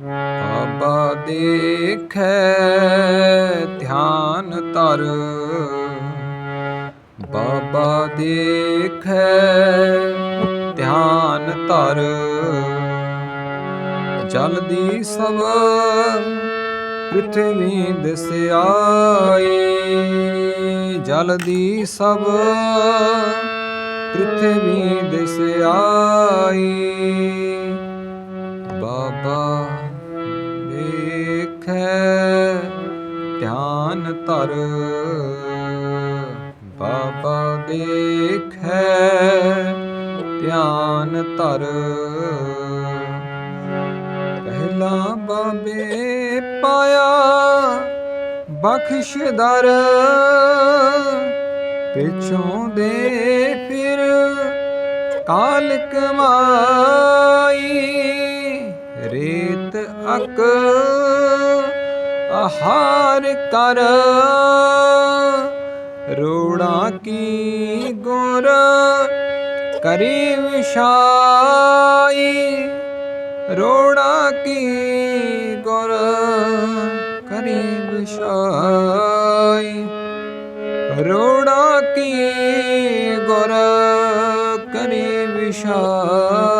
ਬਾਬਾ ਦੇਖੈ, ਧਿਆਨ ਧਰ। ਬਾਬਾ ਦੇਖੈ, ਧਿਆਨ ਧਰ। ਜਲ ਦੀ ਸਭ ਪ੍ਰਿਥਵੀ ਦਿਸ ਆਈ ਜਲ ਦੀ ਸਭ ਪ੍ਰਿਥਵੀ ਦਿਸ ਬਾਬਾ ਧਿਆਨ ਧਰ। ਬਾਬਾ ਦੇਖੈ, ਧਿਆਨ ਧਰ। ਪਹਿਲਾ ਬਾਬੇ ਪਾਇਆ ਬਖਸ਼ ਦਰ। ਪਿਛੋਂ ਦੇ ਫਿਰ ਕਾਲ ਕਮਾਈ ਰੇਤ ਅਕ। ਆਹਾਰ ਕਰ। ਰੋੜਾ ਕੀ ਗੁਰ ਕਰੀ ਵਿਸ਼ਾਈ ਰੋੜਾ ਕੀ ਗੁਰ ਕਰੀ ਵਿਸ਼ਾਈ ਰੋੜਾ ਕੀ ਗੁਰ ਕਰੀ ਵਿਸ਼ਾਈ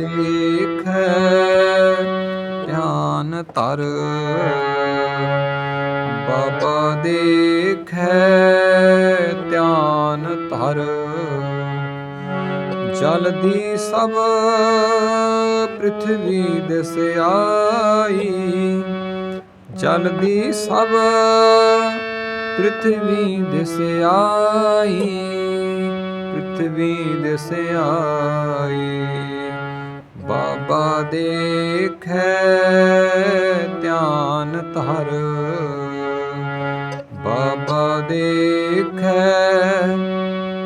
ਬਾਬਾ ਧਿਆਨ ਤਰ ਬਾਬਾ ਦੇਖੈ, ਧਿਆਨ ਧਰ। ਜਲ ਦੀ ਸਭ ਪ੍ਰਿਥਵੀ ਦਿਸ ਆਈ ਜਲ ਦੀ ਸਭ ਪ੍ਰਿਥਵੀ ਦਿਸ ਆਈ ਪ੍ਰਿਥਵੀ ਦਿਸ ਆਈ ਬਾਬਾ ਦੇਖੈ, ਧਿਆਨ ਧਰ। ਬਾਬਾ ਦੇਖੈ,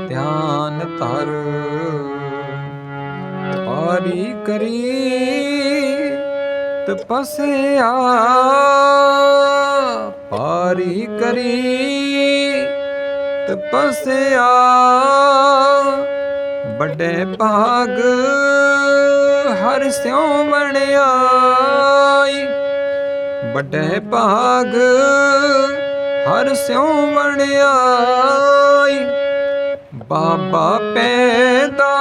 ਧਿਆਨ ਧਰ। ਪਾਰੀ ਕਰੀ, ਤਪਸਿਆ। ਪਾਰੀ ਕਰੀ, ਤਪਸਿਆ। ਵੱਡੇ ਭਾਗ ਹਰ ਸਿਉ ਬਣਾਈ ਵੱਡੇ ਭਾਗ ਹਰ ਸਿਉ ਬਣਾਈ ਬਾਬਾ ਪੈਦਾ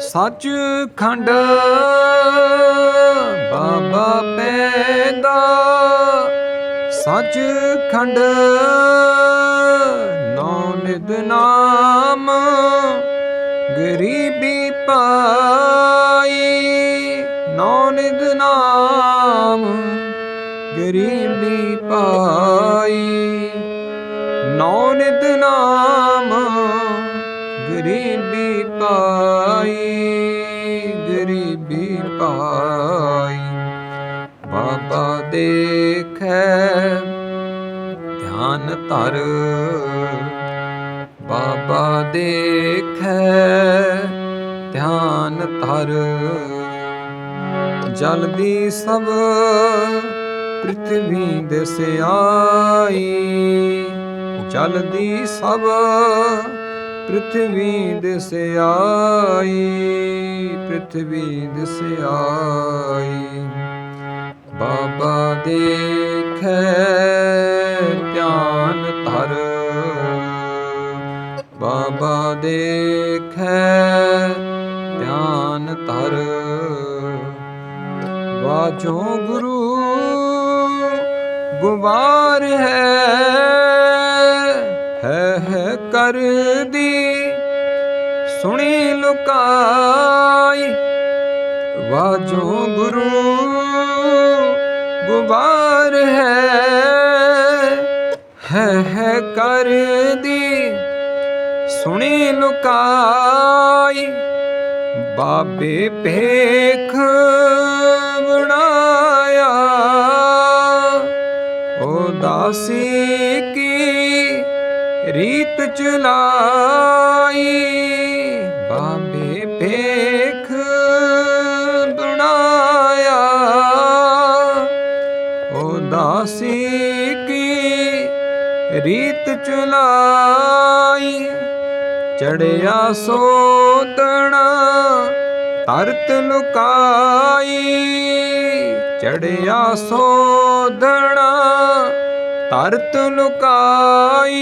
ਸੱਚ ਖੰਡ, ਬਾਬਾ ਪੈਦਾ ਸੱਚ ਖੰਡ। ਨੌ ਨਿਦ ਨਾਮ ਗਰੀਬੀ ਪਾਈ ਗਰੀਬੀ ਪਾਈ ਨੌ ਨਿਦ ਨਾਮ ਗਰੀਬੀ ਪਾਈ ਗਰੀਬੀ ਪਾਈ। ਬਾਬਾ ਦੇਖੈ, ਧਿਆਨ ਧਰ। ਬਾਬਾ ਦੇਖੈ, ਧਿਆਨ ਧਰ। ਜਲਦੀ ਸਭ ਪ੍ਰਿਥਵੀ ਦਿਸ ਆਈ ਜਲ ਸਭ ਪ੍ਰਿਥਵੀ ਦਿਸ ਸਿਆਈ, ਪ੍ਰਿਥਵੀ ਦਿਸ ਆਈ ਬਾਬਾ ਦੇਖੈ ਧਿਆਨ ਧਰ। ਬਾਬਾ ਦੇਖੈ ਧਿਆਨ ਧਰ। ਵਾਜੋ ਗੁਰੂ ਗੁਵਾਰ ਹੈ ਹੈ ਹੈ ਕਰਦੀ। ਸੁਣੀ ਲੁਕਾਈ, ਵਾਜੋ ਗੁਰੂ ਗੁਬਾਰ ਹੈ ਹੈ ਹੈ ਕਰਦੀ। ਸੁਣੀ ਲੁਕਾਈ, ਬਾਬੇ ਭੇਖ ਬਣਾਇਆ ਉਦਾਸੀ ਕੀ ਰੀਤ ਚਲਾਈ? ਬਾਬੇ ਭੇਖ ਬਣਾਇਆ। ਉਦਾਸੀ ਕੀ ਰੀਤ ਚੁਲਾਈ? ਚੜਿਆ ਸੋਦਣਾ ਤਰਤ ਲੁਕਾਈ। ਚੜਿਆ ਸੋਧਣਾ ਤਰਤ ਲੁਕਾਈ,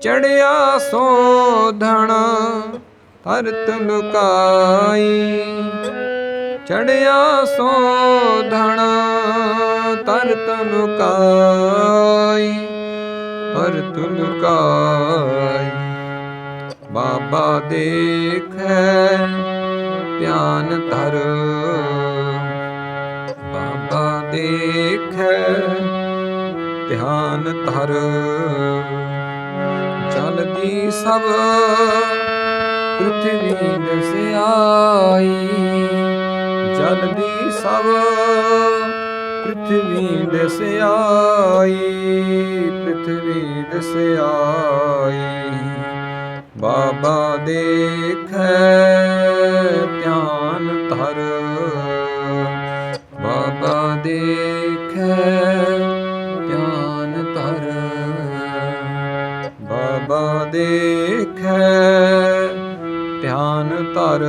ਚੜਿਆ ਸੋਧਣਾ। ਤਰਤ ਲੁਕਾਈ, ਚੜਿਆ ਸੋਧਣਾ। ਤਰਤ ਲੁਕਾਈ ਤਰਤ ਲੁਕਾਈ। ਬਾਬਾ ਦੇਖੈ, ਧਿਆਨ ਧਰ। ਬਾਬਾ ਦੇਖੈ ਧਿਆਨ ਧਰ। ਜਲਦੀ ਸਭ ਪ੍ਰithvi ਦਸਿਆਈ। ਜਲਦੀ ਸਭ ਪ੍ਰithvi ਦਸਿਆਈ ਪ੍ਰithvi ਦਸਿਆਈ। ਬਾਬਾ ਦੇਖੈ ਧਿਆਨ ਧਰ। ਧਰ